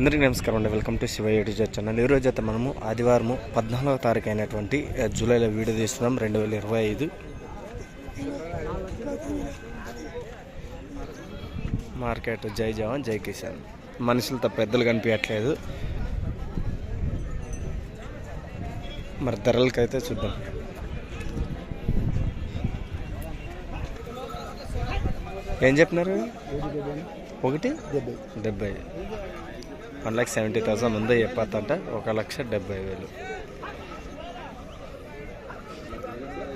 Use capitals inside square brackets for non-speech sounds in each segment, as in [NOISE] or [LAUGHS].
అందరికీ నమస్కారం అండి. Welcome to Shiva YouTube channel. ఈరోజు అయితే మనము ఆదివారము పద్నాలుగవ తారీఖు అయినటువంటి జూలైలో వీడియో తీస్తున్నాం రెండు వేల ఇరవై ఐదు. మార్కెట్. జై జవాన్ జై కిసాన్. మనుషులతో పెద్దలు కనిపించట్లేదు. మరి ధరలకైతే చూద్దాం. ఏం చెప్పినారు? ఒకటి? డెబ్బై. వన్ లాక్ సెవెంటీ థౌసండ్ ఉందో చెప్పొద్దంట. ఒక లక్ష డెబ్బై వేలు.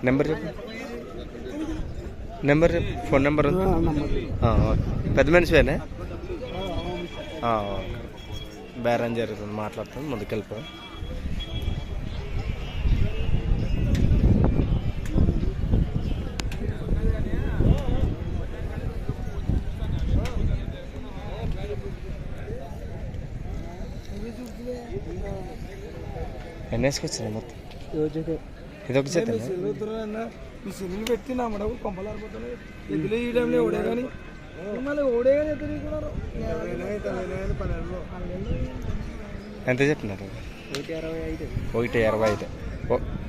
నెంబర్ చెప్పు. నెంబర్ చెప్పు. Phone number. పెద్ద మనిషివేనా? ఓకే. బేరం జరుగుతుంది. మాట్లాడుతుంది. ముందుకెళ్ళిపో. వేసుకొచ్చినాయి మొత్తం ఇది ఒక ఈ సిల్లు ఎదురు ఓడే కానీ మళ్ళీ ఓడే కానీ ఎదురు ఎంత చెప్పినారు ఒకటి అరవై ఐదు ఒకటి ఇరవై ఐదు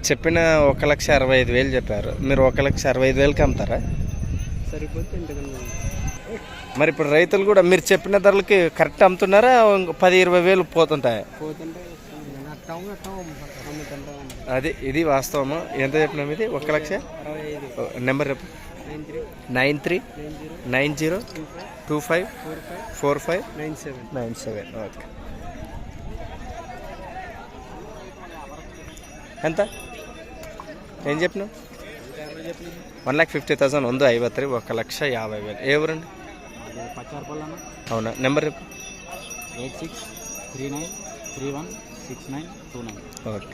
చెప్పిన ఒక లక్ష అరవై ఐదు వేలు చెప్పారు మీరు ఒక లక్ష అరవై ఐదు వేలకి అమ్ముతారా మరి ఇప్పుడు రైతులు కూడా మీరు చెప్పిన ధరలకి కరెక్ట్ అమ్ముతున్నారా పది ఇరవై వేలు పోతుంటాయి పోతుంటే అట్టాము అట్టాము అమ్ముతుంటాం అది ఇది వాస్తవమా ఎంత చెప్పినాం ఇది ఒక లక్ష అరవై ఐదు ఓ, నెంబర్ చెప్పు nine three nine three nine zero nine zero two five two five four five four five nine seven nine seven okay ఎంత ఏం చెప్పినావు వన్ ల్యాక్ ఫిఫ్టీ థౌసండ్ ಒಂದು ಐವತ್ತು ರೀ ఒక లక్ష యాభై వేలు ఏ ఊరండి పచ్చారపల్లన అవునా నెంబర్ చెప్పు eight six three nine three one six nine two nine okay.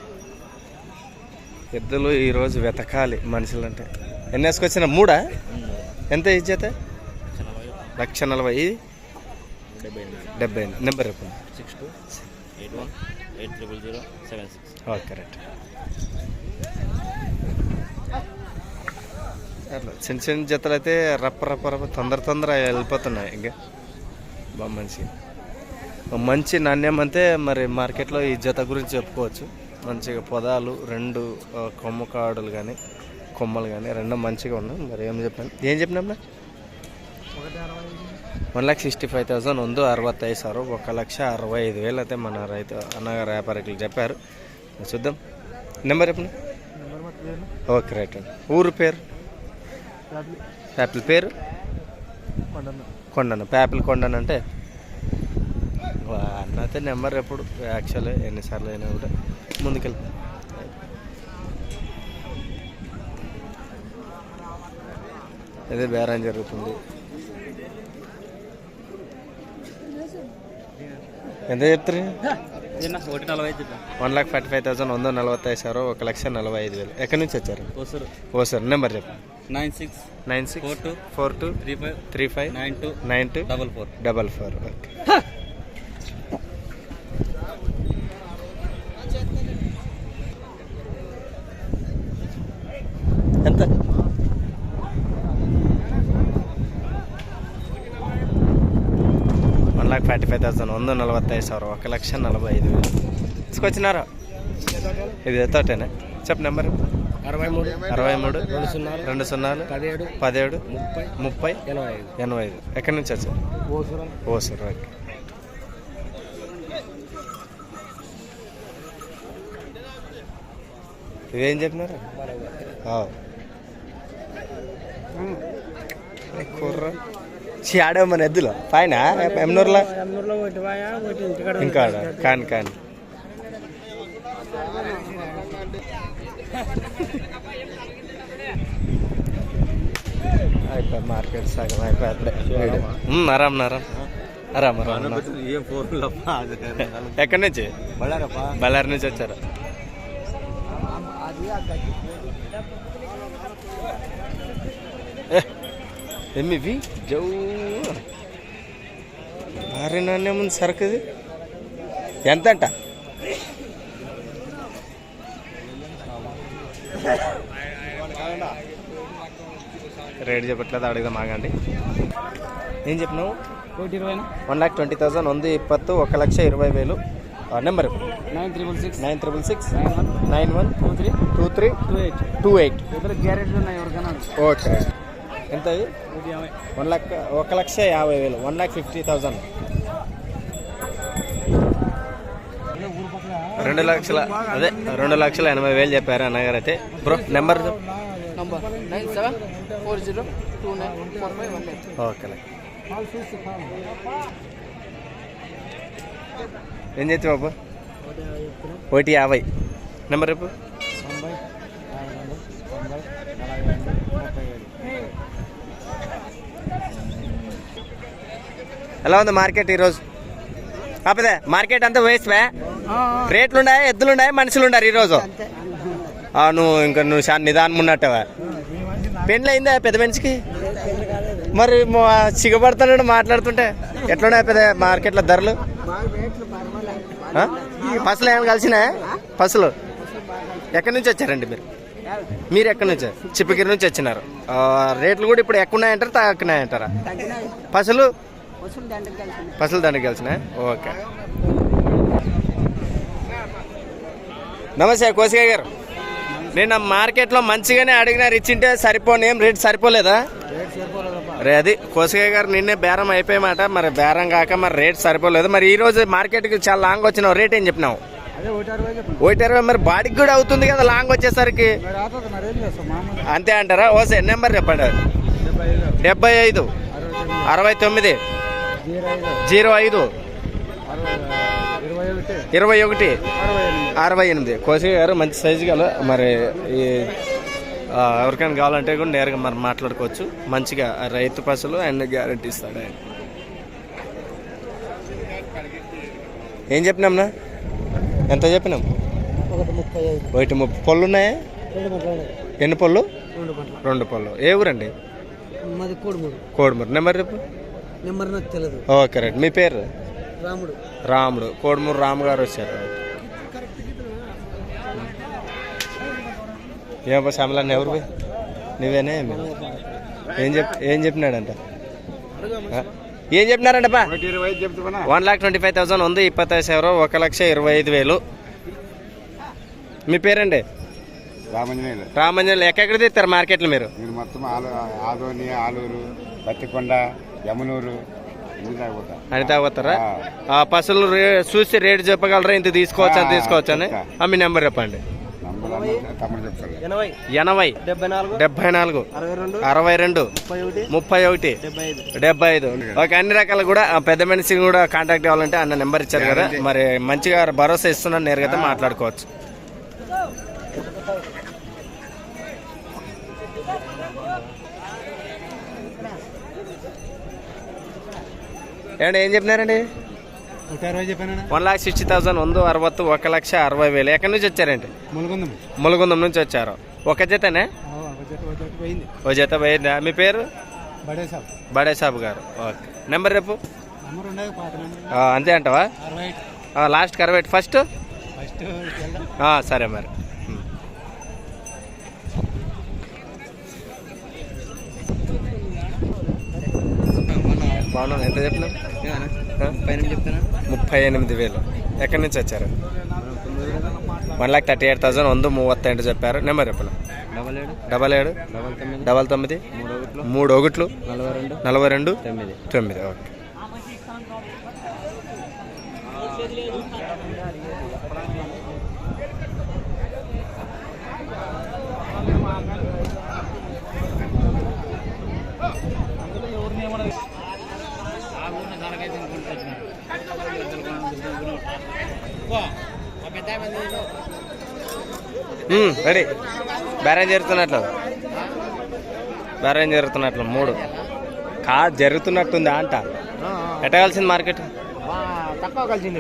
ఎద్దులు ఈరోజు వెతకాలి మనుషులంటే. ఎన్ని వేసుకొచ్చిన? మూడా? ఎంత ఇచ్చేత లక్ష నలభై. ఇది? డెబ్బై ఎనిమిది. నెంబర్ చెప్పండి. Six two eight one eight zero seven six. Okay అట్లా చిన్న చిన్న జతలు అయితే రప్ప రప్ప రప్ప తొందర తొందర వెళ్ళిపోతున్నాయి ఇంకా. బాగా మంచి మంచి నాణ్యం అంతే మరి మార్కెట్లో ఈ జత గురించి చెప్పుకోవచ్చు. మంచిగా పొదాలు రెండు కొమ్మ కాడులు కానీ కొమ్మలు కానీ రెండు మంచిగా ఉన్నాయి. మరి ఏం చెప్పాను ఏం చెప్పినాం one lakh sixty five thousand ఉందో అరవై సార్. ఒక లక్ష అరవై ఐదు వేలు అయితే మన రైతు అన్నగారు వ్యాపారికులు చెప్పారు. చూద్దాం. నెంబర్ చెప్పండి. ఓకే రైట్ అండి. ఊరు పేరు? ప్యాపిల్. పేరు? కొండన్న. కొండన్న. ప్యాపిల్ కొండన్ అంటే? అయితే నెంబర్ ఎప్పుడు యాక్చువల్లీ ఎన్నిసార్లు అయినా కూడా ముందుకెళ్ళి. అదే బేరం జరుగుతుంది. ఎంత చెప్తారు one lakh forty five thousand వంద నలభై సార్ ఒక లక్ష నలభై ఐదు వేలు. ఎక్కడి నుంచి వచ్చారు? ఓ సార్ నెంబర్ చెప్పండి nine six nine six four two four two three five three five nine two nine two double four. Double four okay. ఎంత? One lakh forty five thousand వంద నలభై ఐదు సార్ ఒక లక్ష నలభై ఐదు వేలు. తీసుకొచ్చినారా? ఇది ఎత్తోటేనా చెప్ప నెంబర్. అరవై మూడు అరవై మూడు రెండు సున్నాలు రెండు సున్నాలు పదిహేడు పదిహేడు ముప్పై ముప్పై ఎనభై ఐదు. ఎనభై ఐదు. ఎక్కడి నుంచి వచ్చారు ఓసూరు. ఓకే. ఇదేం చెప్పినారు? కుర్ర? ఆడే మన ఎద్దులో. పైన? ఎమ్నూరులో? ఇంకా కాని కాని. అయిపోయి మార్కెట్ సగం అయిపోయి అప్పుడే ఫోన్ ఎక్కడి నుంచి? బళ్ళారి నుంచి వచ్చారు. [LAUGHS] ఎమ్మివి జవ్ భారీ నాణ్యముంది ఎంత అంట రేట్ చెప్పట్లేదు అడుగుదాం ఆగండి. ఏం చెప్పినావు? కోటి ఇరవై వన్ ల్యాక్ ట్వంటీ థౌసండ్ ఉంది ఇప్పత్తు ఒక లక్ష ఇరవై వేలు. Number. Nine triple six. Nine triple six. Nine one. Two three. Two three. Two eight. Two eight. Guarantee ఉన్నాయి ఎవరికైనా ఓకే. ఎంత వన్ లాక్ ఒక లక్ష యాభై వేలు. వన్ ల్యాక్ ఫిఫ్టీ థౌజండ్ రెండు లక్షల అదే రెండు లక్షల ఎనభై వేలు చెప్పారు అన్నగారు అయితే bro number number nine seven four zero two nine four five one nine okay ఏం చేస్తావు బాబు? ఒకటి యాభై. నెంబర్ రేపు తొంభై తొంభై నలభై రెండు ముప్పై ఏడు. ఎలా ఉంది మార్కెట్ ఈరోజు? కాకపోతే మార్కెట్ అంతా వేస్ట్ వే? ఉన్నాయి ఎద్దులు ఉన్నాయి మనుషులు ఉన్నారు ఈరోజు? నువ్వు ఇంకా నువ్వు చాలా నిదానం ఉన్నట్టవా? పెళ్ళి అయిందా పెద్ద మనిషికి? మరి సిగ్గుపడుతున్నాడు మాట్లాడుతుంటే. ఎట్లున్నాయి పెద్ద మార్కెట్లో ధరలు? పసులు ఏమైనా కలిసినా? పసులు. ఎక్కడి నుంచి వచ్చారండి మీరు? మీరు ఎక్కడి నుంచి? చిప్పగిరి నుంచి వచ్చినారు. రేట్లు కూడా ఇప్పుడు ఎక్కువ ఉన్నాయంటారా తగ్గున్నాయంటారా పసులు? పసులు దండకి కలిసిన ఓకే. నమస్తే కోసిగా గారు. నేను మార్కెట్లో మంచిగానే అడిగినారు ఇచ్చింటే సరిపోను ఏం రేట్ సరిపోలేదా? రే అది కోసిగా గారు నిన్నే బేరం అయిపోయామాట మరి బేరం కాక మరి రేట్ సరిపోలేదు. మరి ఈ రోజు మార్కెట్కి చాలా లాంగ్ వచ్చినావు రేట్ ఏం చెప్పినావు? ఒకటి అరవై ఇరవై మరి బాడీకి కూడా అవుతుంది కదా లాంగ్ వచ్చేసరికి? అంతే అంటారా? ఓసే నెంబర్ చెప్పండి? డెబ్బై ఐదు. అరవై తొమ్మిది. జీరో ఐదు. ఇరవై ఒకటి. అరవై ఎనిమిది. కోసి గారు మంచి సైజు గల మరి ఈ ఎవరికైనా కావాలంటే కూడా నేరుగా మరి మాట్లాడుకోవచ్చు. మంచిగా రైతు పసులు అండ్ గ్యారంటీ ఇస్తాడు ఆయన. ఏం చెప్పినాంనా ఎంత చెప్పినాం? ఒకటి ముప్పై పళ్ళు ఉన్నాయా. ఎన్ని పళ్ళు రెండు పళ్ళు ఏ ఊరండి? మాది కోడుమూడు కోడుమూరు. నెంబర్ రేపు నెంబర్ నాకు తెలియదు ఓకే రైట్. మీ పేరు? రాముడు. రాముడు. కోడుమూరు రాము గారు వచ్చారు ఏమో శ్యామలాన్ని ఎవరు పోయి? నువ్వేనే? ఏం చెప్ ఏం చెప్పినాడంట? ఏం చెప్పినారంట one lakh twenty five thousand ఉంది ఇప్పత్తైదు సేవరు ఒక లక్ష ఇరవై ఐదు వేలు. మీ పేరండి? రామంజనేయులు. రామంజన్ ఎక్కడెక్కడ తెస్తారు మార్కెట్లో మీరు? మీరు మొత్తం ఆలు ఆదోని ఆలూరు పత్తికొండ యమునూరు అని తాగుతారా? ఆ. పసులు చూసి రేటు చెప్పగలరా? ఇంత తీసుకోవచ్చు అని తీసుకోవచ్చు అని? ఆ, మీ నెంబర్ చెప్పండి. ఎనభై డెబ్బై నాలుగు అరవై రెండు ముప్పై ఒకటి డెబ్బై ఐదు. ఓకే అన్ని రకాలు కూడా పెద్ద మనిషిని కూడా కాంటాక్ట్ అవ్వాలంటే అన్న నెంబర్ ఇచ్చారు కదా. మరి మంచిగా భరోసా ఇస్తున్నా నేరుగా మాట్లాడుకోవచ్చు. ఏమండి ఏం చెప్పినారండి? అరవై వన్ లాక్ సిక్స్టీ థౌసండ్ వంద అరవత్తు ఒక లక్ష అరవై వేలు. ఎక్కడి నుంచి వచ్చారండి? ములుగుందం. ములుగుందం నుంచి వచ్చారు. ఒక జతనే? ఓ జత పోయిందా. మీ పేరు? బడే సాబ్. బడే సాబ్ గారు. ఓకే. నెంబర్ రేపు? అంతే అంటావా? అరవై ఆ, లాస్ట్ కరవై ఫస్ట్? సరే మరి. బాగున్నాను ఎంత చెప్పినా పైన చెప్తానా ముప్పై ఎనిమిది వేలు. ఎక్కడి నుంచి వచ్చారు? One lakh thirty eight thousand వంద మూవత్తెంటు చెప్పారు. నెంబర్ చెప్పిన? డబల్ ఏడు. డబల్ ఏడు. డబల్ తొమ్మిది. డబల్ తొమ్మిది. మూడు ఒకట్లు. మూడు ఒకట్లు. నలభై రెండు. నలభై రెండు. తొమ్మిది. తొమ్మిది. ఓకే. Um, ready. బేరం జరుగుతున్నట్లు. బేరం జరుగుతున్నట్లు మూడు. కా జరుగుతున్నట్టుందా అంట. ఎట్టగలిసింది మార్కెట్? తక్కువ కలిసింది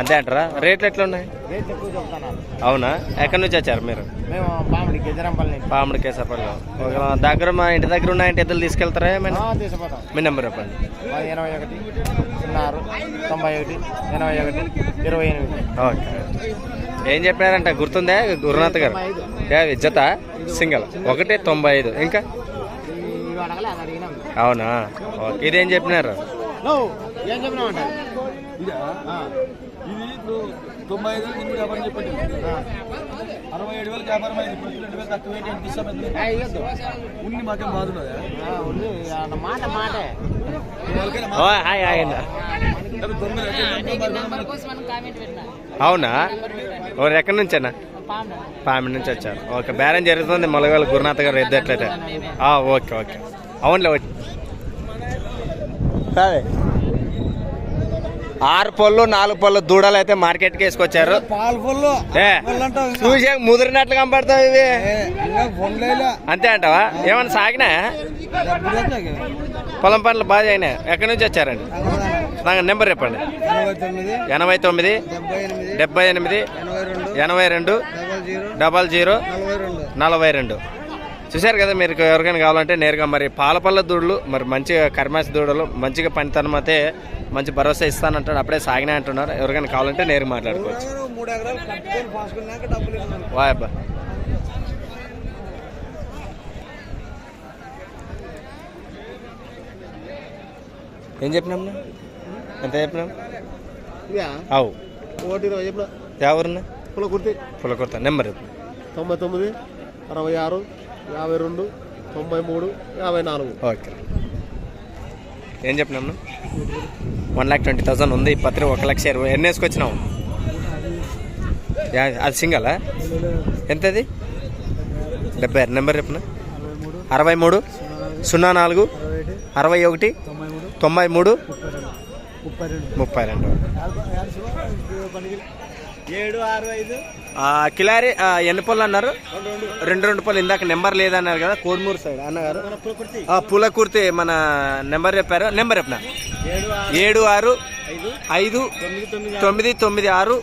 అంతే అంటారా? రేట్లు ఎట్లా ఉన్నాయి రేట్లు ఎక్కువ చెప్తాను అవునా? ఎక్కడి నుంచి వచ్చారు మీరు? మేము పాముడి గెజరంపల్లి నుంచి. పాముడి కేసపల్లి ఒక దగ్గర మా ఇంటి దగ్గర ఉన్నాయంటే ఎద్దులు తీసుకెళ్తారా ఏమైనా? తీసుకుపోతాం. మీ నెంబర్ చెప్పండి. ఎనభై ఒకటి సున్నా ఆరు తొంభై ఒకటి ఎనభై ఒకటి ఇరవై ఎనిమిది. ఓకే. ఏం చెప్పినారంట గుర్తుందా? గురునాథ్ గారు. జత సింగల్. ఒకటి తొంభై ఐదు. ఇంకా? అవునా? ఓకే. ఇదేం చెప్పినారు? ఏం చెప్పినావు అంటే ఇదా? తొంభై ఐదు చెప్పండి. అరవై ఏడు వేలకు వ్యాపారం అయింది. ఇప్పుడు రెండు వేలు తక్కువ ఏంటి ఎంత ఇస్తాం ఎంత? ఉన్ని మాకేం బాధున్నదా? మాట మాటే. వాళ్ళకైనా ఓ హాయ్ హాయ్ అన్న. డబ్బు తొమ్మిది అయితే తొంభై వేలు అవునా? ఓరు ఎక్కడి నుంచి అన్న? ఫ్యామిలీ నుంచి వచ్చారు. ఓకే బేరం జరుగుతుంది. మొలగల గురునాథ్ గారు ఎద్దట్లయితే. ఆ, ఓకే ఓకే. అవునులే వచ్చి సరే ఆరు పళ్ళు నాలుగు పళ్ళు దూడలు అయితే మార్కెట్కి వేసుకొచ్చారు. పాలు పొల్లు ఏ చూసే ముదిరినట్లు కనపడతావు ఇవి. అంతే అంటావా? ఏమన్నా సాగినా? పొలం పనులు బాగా అయినాయి. ఎక్కడి నుంచి వచ్చారండి? నాకు నెంబర్ చెప్పండి. ఎనభై తొమ్మిది డెబ్బై ఎనిమిది ఎనభై రెండు డబల్ జీరో నలభై రెండు. చూశారు కదా మీరు ఎవరికైనా కావాలంటే నేరుగా మరి పాలపల్ల దూడలు మరి మంచిగా కర్మాసి దూడలు మంచిగా పనితనం అయితే మంచి భరోసా ఇస్తానంటాడు అప్పుడే సాగినా అంటున్నారు. ఎవరికైనా కావాలంటే నేరుగా మాట్లాడుకోవచ్చు. మూడు ఎకరాలు కట్టుకొని పాసుకున్నాక డబ్బులు ఇవ్వాలి వాయ్ అబ్బా. ఏం చెప్పినాం? ఎంత చెప్పినాం? అవు ఒకటి ఇరవై చెప్పిన? ఎవరున్నా కుల కుర్తి పులకొత్త నెంబర్ తొంభై తొమ్మిది అరవై ఆరు యాభై రెండు తొంభై మూడు యాభై నాలుగు. ఓకే. ఏం చెప్పినాము వన్ ల్యాక్ ట్వంటీ థౌసండ్ ఉంది ఈ పత్రి ఒక లక్ష ఇరవై ఎన్ని వేసుకొచ్చినావు? యా, అది సింగలా ఎంతది? డెబ్బై ఆరు. నెంబర్ చెప్పిన? అరవై మూడు సున్నా నాలుగు అరవై ఒకటి తొంభై మూడు ముప్పై రెండు. ఏడు ఆరు ఐదు. ఆ, కిలారి ఎన్ని పళ్ళు అన్నారు? రెండు రెండు. పళ్ళు. ఇందాక నెంబర్ లేదన్నారు కదా కోడుమూరు సైడ్ అన్నగారు. ఆ, పులకుర్తి మన నెంబర్ చెప్పారు. నెంబర్ చెప్పిన? ఏడు ఆరు ఐదు తొమ్మిది తొమ్మిది ఆరు.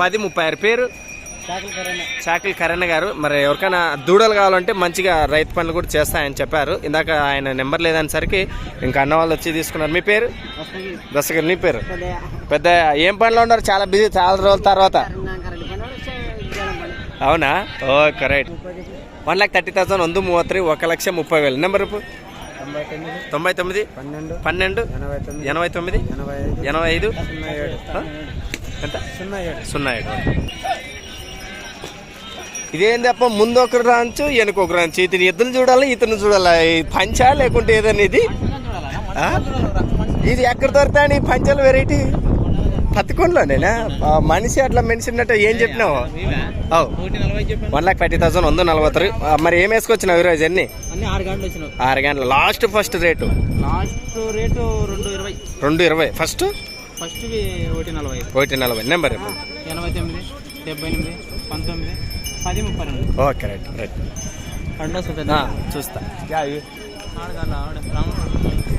పది ముప్పై ఆరు పేరు. చాకిల్ కరణ్ గారు. మరి ఎవరికైనా దూడలు కావాలంటే మంచిగా రైతు పనులు కూడా చేస్తాయని చెప్పారు. ఇందాక ఆయన నెంబర్ లేదనేసరికి ఇంకా అన్న వాళ్ళు వచ్చి తీసుకున్నారు. మీ పేరు? దశగర్ మీ పేరు? పెద్ద ఏం పనిలో ఉన్నారు? చాలా బిజీ. చాలా రోజుల తర్వాత. అవునా? Okay right. One lakh thirty thousand వంద మూవత్రి. ఒక లక్ష ముప్పై వేలు. నెంబర్ తొంభై తొమ్మిది. పన్నెండు. ఎనభై తొమ్మిది. ఎనభై ఐదు. ఎంత? సున్నా ఏడు. సున్నా ఏడు. ఇదేం తప్ప ముందు ఒకరు రాంచు వెనక ఒకరు రాంచు. ఇతను ఎద్దులు చూడాలి ఇతను చూడాలి? పంచా లేకుంటే ఏదన్నా ఇది? ఇది ఎక్కడ దొరుకుతాయి ఈ పంచాలు వెరైటీ పత్తికొండలోనేనా? ఆ, మనిషి అట్లా మనిషి ఉన్నట్టు ఏం చెప్పినావు? వన్ లాక్ థర్టీ థౌసండ్ వంద నలభై మరి ఏం వేసుకొచ్చినావు ఈరోజు అన్ని ఆరు గంటలు last first rate? Last rate రెండు ఇరవై. ఫస్ట్? ఫస్ట్ ఒకటి నలభై. ఒకటి నలభై. నెంబర్ ఎనభై తొమ్మిది డెబ్బై ఎనిమిది పంతొమ్మిది పది ముప్పై రెండు. Okay right right. రెండో చూస్తా.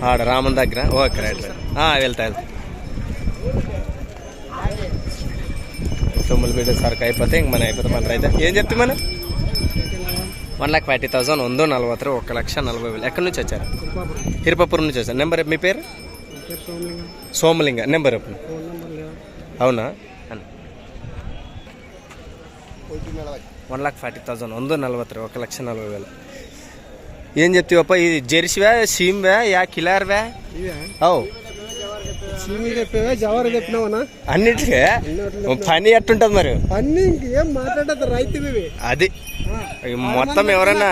ఆడ రామన్ దగ్గర. Okay right right. ఆ, వెళ్తా వెళ్తా. తొమ్మిది బిడ్డ సరుకు అయిపోతే ఇంక మన అయిపోతే మన రైతే ఏం చెప్తే మనం వన్ లాక్ ఫార్టీ థౌసండ్ ఉందో నలభై ఒక లక్ష నలభై వేలు. ఎక్కడి నుంచి వచ్చారు? హిరపపురం నుంచి వచ్చారు. నెంబర్ మీ పేరు? సోమలింగ. నెంబర్ అవునా? అన్న. వన్ లాక్ ఫార్టీ థౌసండ్ ఉందో నలభై ఒక లక్ష నలభై వేలు. ఏం చెప్తావప్ప ఇది జెర్సీవా సీమ్వా యా కిలార్వా అవు చెప్పినావనా? అన్నిటికే? పని ఎట్టుంటది మరి? అన్ని ఇంకేం మాట్లాడదు రైతు అది. మొత్తం ఎవరైనా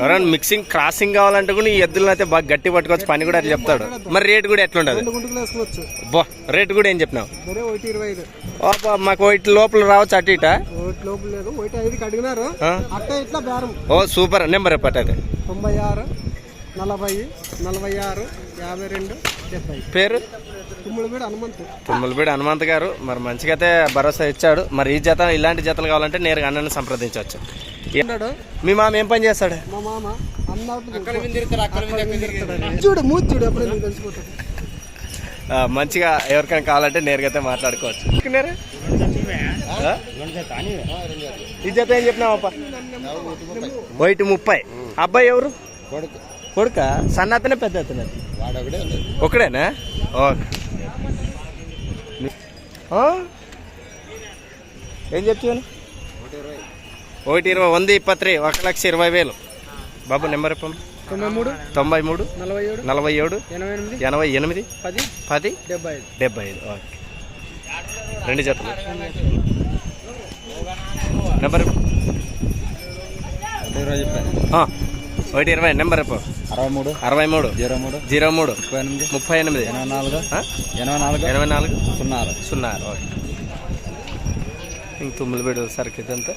ఎవరైనా మిక్సింగ్ క్రాసింగ్ కావాలంటే కూడా ఈ ఎద్దులను అయితే బాగా గట్టి పట్టుకోవచ్చు పని కూడా అట్లా చెప్తాడు. మరి రేట్ కూడా వేసుకోవచ్చు. బా రేట్ కూడా ఏం చెప్పినావు? మాకు ఇటు లోపల రావచ్చు అటు ఇట. ఓ సూపర్. నెంబర్ పట్టది తొంభై ఆరు నలభై నలభై ఆరు యాభై రెండు డెబ్బై. పేరు? తుమ్ముడు మీద హనుమంతు. తుమ్మలబీడి హనుమంత్ గారు మరి మంచిగా అయితే భరోసా ఇచ్చాడు. మరి ఈ జత ఇలాంటి జతలు కావాలంటే నేరుగా అన్నని సంప్రదించవచ్చు. మీ మామ ఏం పని చేస్తాడు? చూడు చూడు మంచిగా ఎవరికైనా కావాలంటే నేరుగా అయితే మాట్లాడుకోవచ్చు? ఈ జత ఏం చెప్పినావప్ప వైట్ ముప్పై. అబ్బాయి ఎవరు? కొడుకు. కొడుక? సన్న అతనే పెద్ద అతనే? ఒకడేనా? ఓకే? ఏం చెప్తాను ఒకటి ఇరవై. వంద ఇప్పత్రి ఒక లక్ష ఇరవై వేలు. బాబు నెంబర్ ఇప్పం తొంభై మూడు తొంభై మూడు నలభై ఏడు నలభై ఏడు ఎనభై ఎనిమిది ఎనభై ఎనిమిది పది పది డెబ్బై ఐదు. డెబ్బై ఐదు. ఓకే. రెండు జతలు నెంబర్ ఒకటి ఇరవై నెంబర్ చెప్పు. అరవై మూడు అరవై మూడు. జీరో మూడు జీరో మూడు. ముప్పై ఎనిమిది ముప్పై ఎనిమిది. ఎనభై నాలుగు? ఎనభై నాలుగు ఎనభై నాలుగు? సున్నా సున్నా ఓకే. ఇంక తుమ్ములు బిడ్డ సరికి ఇదంతా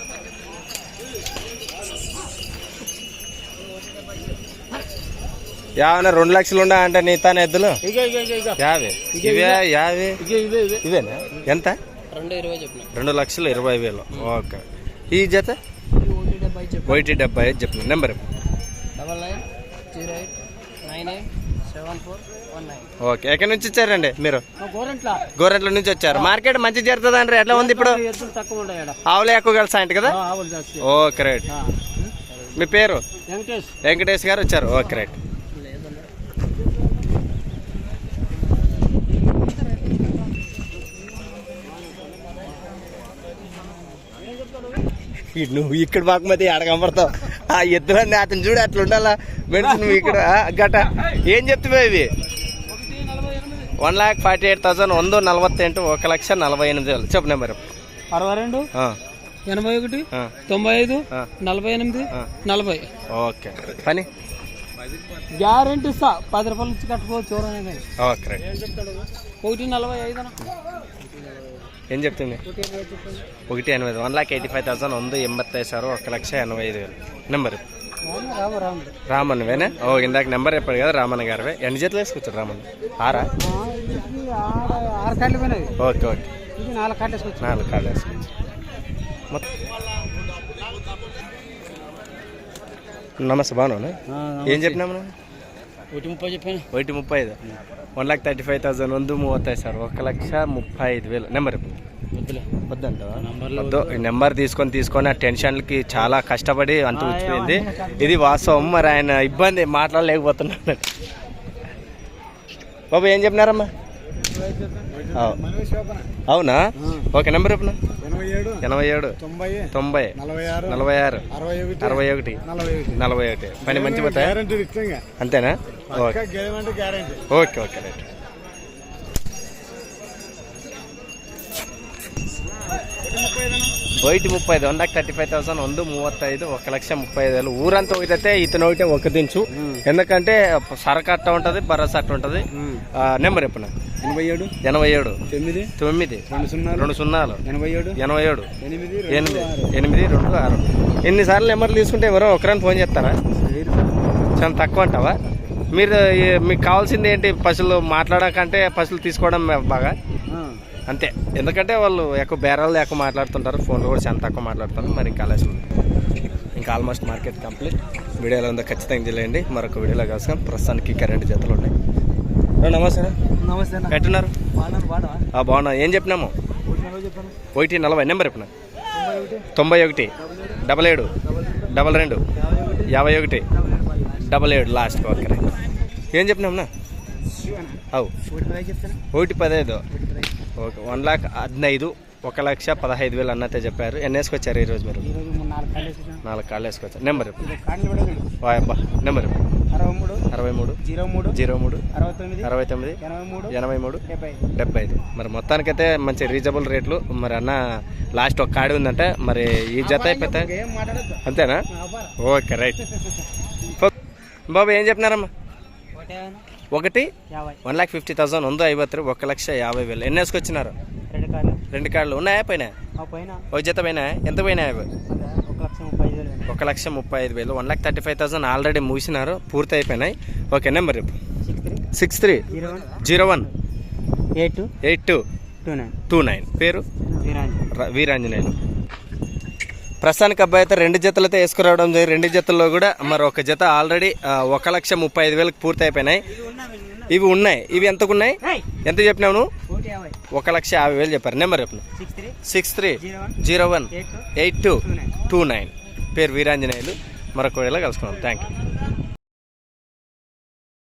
యావన రెండు లక్షలు ఉండా అంటే నీ తాను ఎద్దులు? యావే. ఇవే యావే? ఇక ఇవే ఇవే. ఇవేనా? ఎంత? రెండు లక్షలు ఇరవై వేలు. ఓకే. ఈ జత? ఒకటి డెబ్బై చెప్పిన. Number double nine zero eight nine eight seven four one nine okay ఎక్కడి నుంచి వచ్చారండి మీరు? గోరంట్లా. గోరెంట్ల నుంచి వచ్చారు. మార్కెట్ మంచి జరుగుతుంది అండి ఎట్లా ఉంది ఇప్పుడు? ఆవులే ఎక్కువ కలిసి ఆయన కదా ఓకే రైట్ మీ పేరు? వెంకటేష్. వెంకటేష్ గారు వచ్చారు. ఓకే రైట్ ఈ నువ్వు ఇక్కడ బాగుమతి ఆడ కనపడతావు. ఆ ఎద్దులన్నీ అతను చూడు అట్లా ఉండాలా? మెడిసిన్ నువ్వు ఇక్కడ. గట. ఏం చెప్తావు ఇవి one lakh forty eight thousand వంద నలవత్తెంటు ఒక లక్ష నలభై ఎనిమిది వేలు. చెప్పు నెంబర్. అరవై రెండు ఎనభై ఒకటి తొంభై ఐదు. నలభై ఎనిమిది. నలభై. ఓకే. పని? గ్యారెంటీ ఇస్తా. పది రూపాయల నుంచి కట్టుకోవచ్చు ఒకటి నలభై ఐదు. ఏం చెప్తుంది? ఒకటి ఎనభై one lakh eighty five thousand ఉంది ఎంబత్తై సార్ ఒక లక్ష ఎనభై ఐదు వేలు. నెంబరు రామన్ వేనే? ఓ ఇందాక నెంబర్ చెప్పాడు కదా రామన్ గారివే. ఎన్ని జతలు వేసుకొచ్చారు రామన్? ఆరా? Okay okay. నాలుగు కార్డు వేసుకొచ్చు నాలుగు వేసుకొచ్చు నమస్తే బాను ఏం చెప్పినాము ఒకటి ముప్పై చెప్పాను? ఒకటి ముప్పై ఐదు. One lakh thirty five thousand వంద మూవత్తైదు సార్. ఒక లక్ష ముప్పై ఐదు వేలు. నెంబర్ చెప్పు. వద్దులే. వద్దంటావా? నంబర్లో వద్దు. ఈ నెంబర్ తీసుకొని తీసుకొని ఆ టెన్షన్లకి చాలా కష్టపడి అంత వచ్చిపోయింది ఇది వాస్తవం. మరి ఆయన ఇబ్బంది మాట్లాడలేకపోతున్నాడు. బాబు ఏం చెప్పినారమ్మా? అవు- అవునా? ఓకే నెంబర్ చెప్పిన ఎనభై ఏడు తొంభై నలభై ఆరు నలభై ఆరు అరవై ఒకటి నలభై ఒకటి. పని మంచి అంతేనా? ఓకే. Okay right. ಒಯ್ತು ಮುಪ್ಪೈದು ಒನ್ థర్టీ ఫైవ్ థౌసండ్ ఉంది మూవత్తి ఐదు ఒక లక్ష ముప్పై ఐదు వేలు. ఊరంతా పోయితే ఇతను ఒకటే ఒక దించు. ఎందుకంటే సరక అట్ట ఉంటుంది బరస్ అట్ట ఉంటుంది. నెంబర్ ఎప్పుడు ఎనభై ఏడు. ఎనభై ఏడు. తొమ్మిది. తొమ్మిది. రెండు సున్నా రెండు సున్నాలు. ఎనభై ఏడు. ఎనభై ఏడు. ఎనిమిది ఎనిమిది. ఎనిమిది రెండు ఆరు. ఎన్నిసార్లు నెంబర్లు తీసుకుంటే ఎవరో ఒకరని ఫోన్ చేస్తారా? చాలా తక్కువ అంటావా? మీరు మీకు కావాల్సింది ఏంటి? పశువులు మాట్లాడకంటే పశువులు తీసుకోవడం బాగా? అంతే. ఎందుకంటే వాళ్ళు ఎక్కువ బేరాలు ఎక్కువ మాట్లాడుతుంటారు ఫోన్లో కూడా చాలా తక్కువ మాట్లాడుతారు. మరి ఇంకా ఆలస్యం. ఇంకా ఆల్మోస్ట్ మార్కెట్ కంప్లీట్. వీడియోలో ఉందో ఖచ్చితంగా తెలియండి. మరొక వీడియోలో కలుసుకొని ప్రస్తుతానికి కరెంట్ జతలు ఉన్నాయి. నమస్తే. నమస్తే ఎట్టున్నారు? బాగున్నా. ఏం చెప్పినాము? చెప్పాను ఒకటి నలభై నెంబర్ చెప్పిన తొంభై ఒకటి. డబల్ ఏడు. డబల్ రెండు. యాభై ఒకటి. డబల్ ఏడు. లాస్ట్. ఓకే. ఏం చెప్పినామన్నా అవు. ఒకటి పదహైదు ఓకే వన్ లాక్ హదినైదు ఒక లక్ష పదహైదు వేలు అన్నట్టే చెప్పారు. ఎన్ని వేసుకొచ్చారు ఈరోజు మీరు? నాలుగు కాళ్ళు వేసుకొచ్చారు. నెంబర్ అబ్బా నెంబర్. అరవై మూడు జీరో మూడు జీరో మూడు అరవై తొమ్మిది ఎనభై మూడు డెబ్బై ఐదు. మరి మొత్తానికైతే మంచి రీజనబుల్ రేట్లు. మరి అన్న లాస్ట్ ఒక కాడి ఉందంటే. మరి ఈ జత అయిపోతే అంతేనా? Okay right. బాబు ఏం చెప్పినారమ్మా? ఒకటే? వన్ లాక్ ఫిఫ్టీ థౌసండ్ వంద ఐవత్తు ఒక లక్ష యాభై వేలు. ఎన్ని వేసుకొచ్చినారు? రెండు కార్డులు ఉన్నాయా? పైన పైన ఒక జత పైన ఎంత అవి? ఒక లక్ష ముప్పై ఐదు వేలు one lakh thirty five thousand already మూసినారు. పూర్తి అయిపోయినాయి. ఓకే నెంబర్ రేపు six three. Zero one. Eight two. Eight two. Two nine. Two nine. పేరు? వీరాంజనేయులు. ప్రస్తుతానికి అబ్బాయి అయితే రెండు జతలు అయితే వేసుకురావడం జరిగింది. రెండు జతల్లో కూడా మరి ఒక జత ఆల్రెడీ ఒక లక్ష ముప్పై ఐదు వేలకు పూర్తి అయిపోయినాయి. ఇవి ఉన్నాయి. ఇవి ఎంతకు ఉన్నాయి? ఎంత చెప్పినావు నువ్వు? ఒక లక్ష యాభై వేలు చెప్పారు. నెంబర్ చెప్పిన six three. Zero one. Eight two. Two. Nine. పేరు వీరాంజనేయులు. మరొక వేళ కలుసుకున్నాం థ్యాంక్ యూ